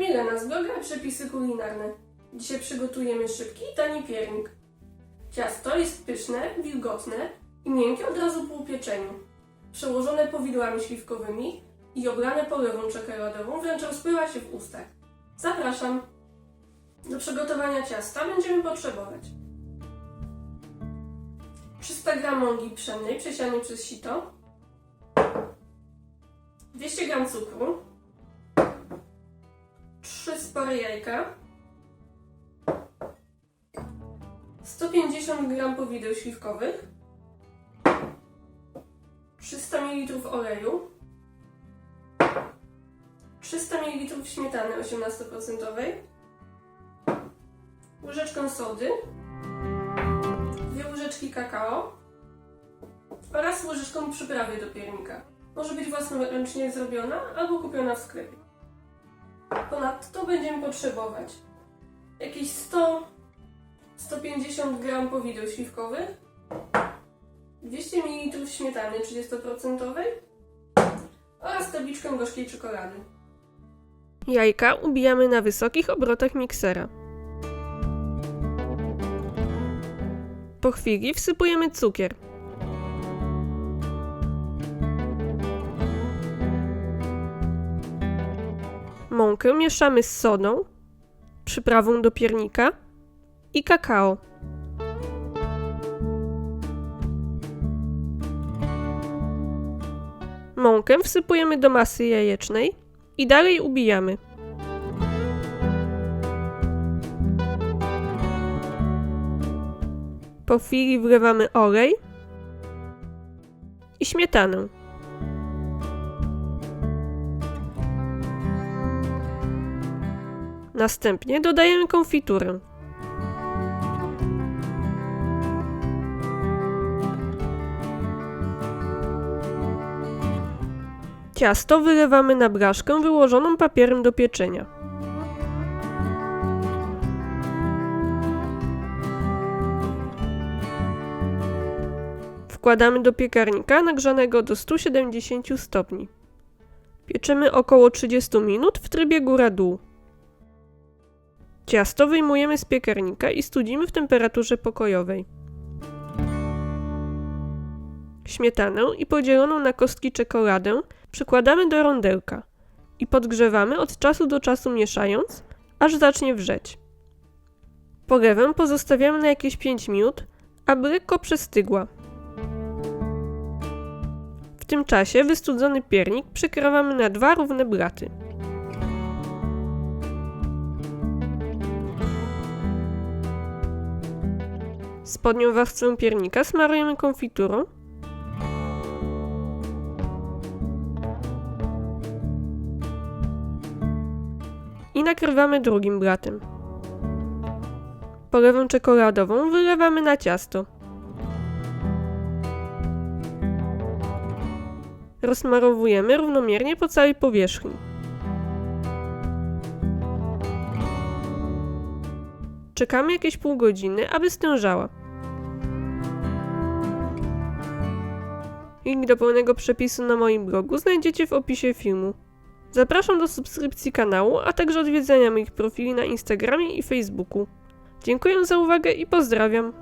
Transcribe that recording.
Irena z bloga Przepisy kulinarne. Dzisiaj przygotujemy szybki i tani piernik. Ciasto jest pyszne, wilgotne i miękkie od razu po upieczeniu. Przełożone powidłami śliwkowymi i oblane polewą czekoladową wręcz rozpływa się w ustach. Zapraszam! Do przygotowania ciasta będziemy potrzebować 300 g mąki pszennej przesianej przez sito 200 g cukru 3 spore jajka. 150 g powideł śliwkowych. 300 ml oleju. 300 ml śmietany 18% łyżeczkę sody, dwie łyżeczki kakao. oraz łyżeczką przyprawy do piernika. Może być własnoręcznie zrobiona albo kupiona w sklepie. Ponadto będziemy potrzebować jakieś 100-150 g powideł śliwkowych, 200 ml śmietany 30% oraz tabliczkę gorzkiej czekolady. Jajka ubijamy na wysokich obrotach miksera. Po chwili wsypujemy cukier. Mąkę mieszamy z sodą, przyprawą do piernika i kakao. Mąkę wsypujemy do masy jajecznej i dalej ubijamy. Po chwili wlewamy olej i śmietanę. Następnie dodajemy konfiturę. Ciasto wylewamy na blaszkę wyłożoną papierem do pieczenia. Wkładamy do piekarnika nagrzanego do 170 stopni. Pieczemy około 30 minut w trybie góra-dół. Ciasto wyjmujemy z piekarnika i studzimy w temperaturze pokojowej. Śmietanę i podzieloną na kostki czekoladę przykładamy do rondelka i podgrzewamy od czasu do czasu mieszając, aż zacznie wrzeć. Polewę pozostawiamy na jakieś 5 minut, aby lekko przestygła. W tym czasie wystudzony piernik przykrywamy na dwa równe blaty. Spodnią warstwę piernika smarujemy konfiturą i nakrywamy drugim blatem. Polewą czekoladową wylewamy na ciasto. Rozmarowujemy równomiernie po całej powierzchni. Czekamy jakieś pół godziny, aby stężała. Link do pełnego przepisu na moim blogu znajdziecie w opisie filmu. Zapraszam do subskrypcji kanału, a także odwiedzenia moich profili na Instagramie i Facebooku. Dziękuję za uwagę i pozdrawiam.